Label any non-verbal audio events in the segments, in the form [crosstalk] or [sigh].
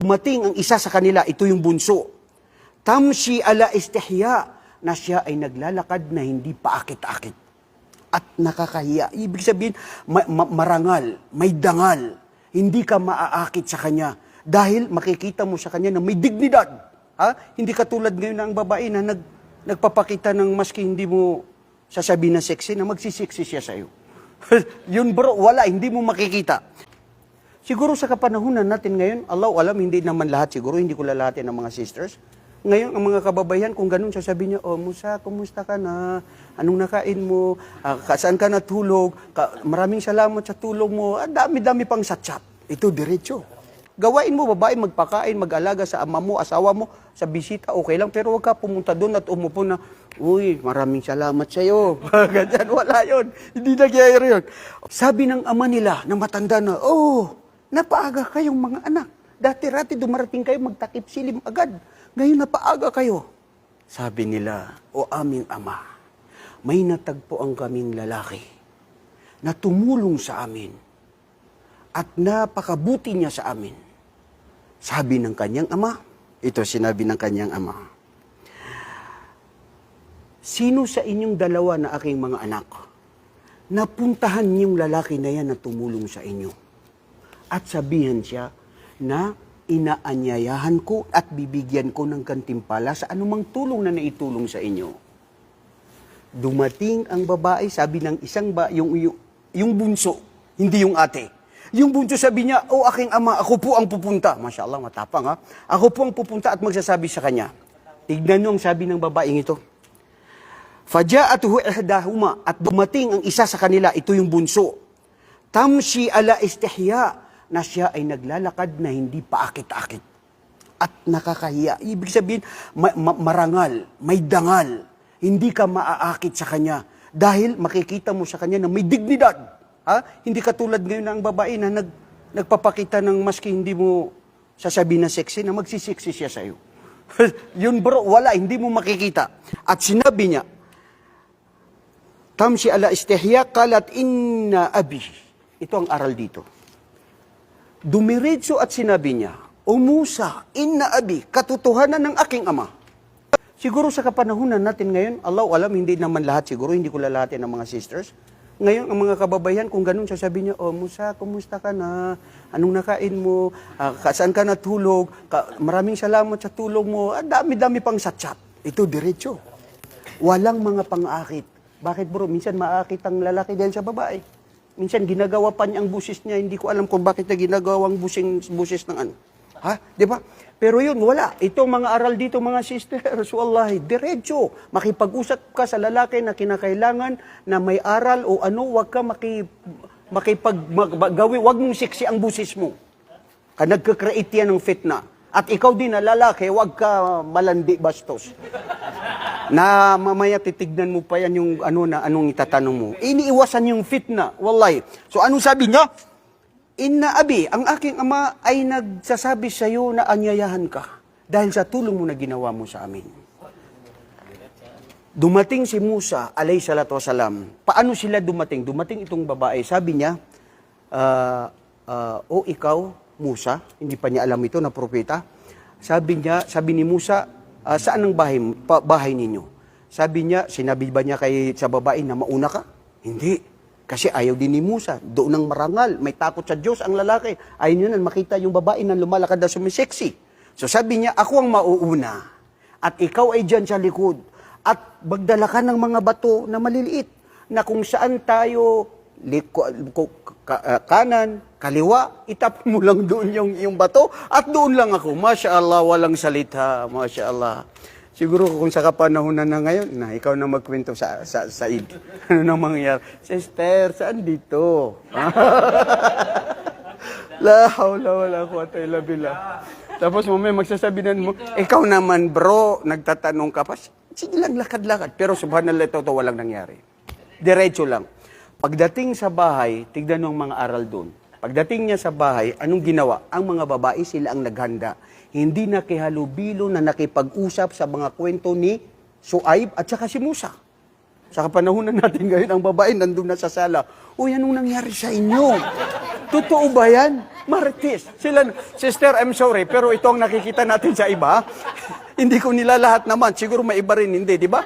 Dumating ang isa sa kanila, ito yung bunso. Tamshi ala istihya, na siya ay naglalakad na hindi paakit-akit. At nakakahiya. Ibig sabihin, ma- ma- marangal, may dangal. Hindi ka maaakit sa kanya. Dahil makikita mo sa kanya na may dignidad. Ha? Hindi katulad ngayon ng babae na nag, nagpapakita ng maski hindi mo sasabihin na sexy, na magsisexy siya sa'yo. [laughs] Yun bro, wala, hindi mo makikita. Siguro sa kapanahunan natin ngayon, Allah alam, hindi naman lahat siguro, hindi ko lalahatin ng mga sisters. Ngayon, ang mga kababayan, kung ganun, sasabihin niya, oh, Musa, kumusta ka na? Anong nakain mo? Ah, ka- saan ka natulog? Ka- maraming salamat sa tulong mo. Ah, dami-dami pang satsap. Ito, diretso. Gawain mo, babae, magpakain, mag-alaga sa ama mo, asawa mo, sa bisita, okay lang. Pero huwag ka pumunta doon at umupo na, uy, maraming salamat sa iyo. [laughs] Ganyan, wala yon. Hindi nagyayari yun. Sabi ng ama nila, na matanda na, oh, napaaga kayong mga anak. Dati-rati dumarating kayo, magtakip silim agad. Ngayon napaaga kayo. Sabi nila, o aming ama, may natagpo ang kaming lalaki na tumulong sa amin at napakabuti niya sa amin. Sabi ng kanyang ama, ito sinabi ng kanyang ama, Sino sa inyong dalawa na aking mga anak, napuntahan niyong lalaki na yan na tumulong sa inyo? At sabihan siya na inaanyayahan ko at bibigyan ko ng kantimpala sa anumang tulong na naitulong sa inyo. Dumating ang babae, sabi ng isang ba, yung, yung, yung bunso, hindi yung ate. Yung bunso sabi niya, oh aking ama, ako po ang pupunta. Masya Allah, matapang ha. Ako po ang pupunta at magsasabi sa kanya. Tignan niyo ang sabi ng babaeng ito. Faja'atuhu ihdahuma at dumating ang isa sa kanila, ito yung bunso. Tamshi ala istihya na siya ay naglalakad na hindi paakit-akit. At nakakahiya. Ibig sabihin, ma- ma- marangal, may dangal. Hindi ka maaakit sa kanya. Dahil makikita mo sa kanya na may dignidad. Ha? Hindi katulad ngayon ng babae na nag, nagpapakita ng maski hindi mo sasabihin na sexy, na magsisexy siya sa'yo. [laughs] Yun bro, wala, hindi mo makikita. At sinabi niya, Tamshi ala istihya kalat inna abi. Ito ang aral dito. Dumiretso at sinabi niya, O Musa, inna abi, katotohanan ng aking ama. Siguro sa kapanahunan natin ngayon, Allah alam, hindi naman lahat siguro, hindi ko lalahatin ng mga sisters. Ngayon, ang mga kababayan, kung ganun, sasabihin niya, O Musa, kumusta ka na? Anong nakain mo? Ka- saan ka natulog? Ka- maraming salamat sa tulong mo. Ah, dami-dami pang satsap. Ito, diretso. Walang mga pang-akit. Bakit bro? Minsan maakit ang lalaki dahil sa babae. Minsan ginagawa pa niya ang busis niya. Hindi ko alam kung bakit na ginagawa ang busing, busis ng ano. Ha? Di ba? Pero yun, wala. Itong mga aral dito, mga sisters, [laughs] wallahi, diretso. Makipag-usap ka sa lalaki na kinakailangan na may aral o ano, wag ka maki, makipag, mag, mag- gawi, wag mong sexy ang busis mo. Ka nagka-create yan ng fitna. At ikaw din na lalaki, wag ka malandi bastos na mamaya titignan mo pa yan yung ano na anong itatanong mo. Iniiwasan yung fitna, wallahi. So anong sabi niya? Inna abi, ang aking ama ay nagsasabi sa iyo na anyayahan ka dahil sa tulong mo na ginawa mo sa amin. Dumating si Musa, alayhi salatu wasalam. Paano sila dumating? Dumating itong babae. Sabi niya, ah, ah, o ikaw, Musa, hindi pa niya alam ito na propeta. Sabi niya, sabi ni Musa, ah, saan ang bahay, pa- bahay ninyo? Sabi niya, sinabi ba niya kay sa babae na mauna ka? Hindi. Kasi ayaw din ni Musa. Doon ang marangal. May takot sa Diyos ang lalaki. Ayaw niya na makita yung babae na lumalakad na sumisexy. So sabi niya, ako ang mauuna. At ikaw ay dyan sa likod. At magdala ka ng mga bato na maliliit. Na kung saan tayo liko, ko- ka- ah, kanan, kaliwa, itapon mo lang doon yung, yung bato. At doon lang ako. Masya Allah, walang salita. Masya Allah. Siguro kung sa kapanahonan na ngayon, na ikaw na magkwento sa, sa, sa id. [laughs] Ano nang mangyayari? Sister, saan dito? [laughs] La hawla wala quwata illa billah. Tapos mamaya magsasabi na mo, ikaw naman bro, nagtatanong ka pa. Sige lang, lakad-lakad. Pero subhanallah, ito, ito walang nangyari. Diretso lang. Pagdating sa bahay, tignan ng mga aral doon. Pagdating niya sa bahay, anong ginawa? Ang mga babae, sila ang naghanda. Hindi nakihalubilo na nakipag-usap sa mga kwento ni Suaib at saka si Musa. Sa kapanahunan natin ngayon, ang babae nandun na sa sala. Uy, anong nangyari sa inyo? Totoo ba yan? Marites. Sila, sister, I'm sorry, pero ito ang nakikita natin sa iba. [laughs] hindi ko nila lahat naman. Siguro may iba rin, hindi, di ba?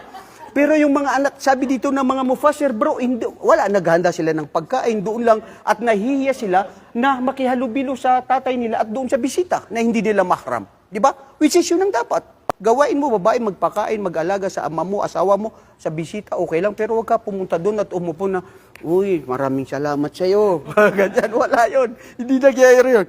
Pero yung mga anak, sabi dito ng mga mufasir, bro, hindi, wala, naghanda sila ng pagkain, doon lang, at nahihiya sila na makihalubilo sa tatay nila at doon sa bisita, na hindi nila mahram. Di ba? Which is yun ang dapat. Gawain mo, babae, magpakain, mag-alaga sa ama mo, asawa mo, sa bisita, okay lang. Pero huwag ka pumunta doon at umupo na, uy, maraming salamat sa'yo. [laughs] Ganyan, wala yun. Hindi nagyayari yun.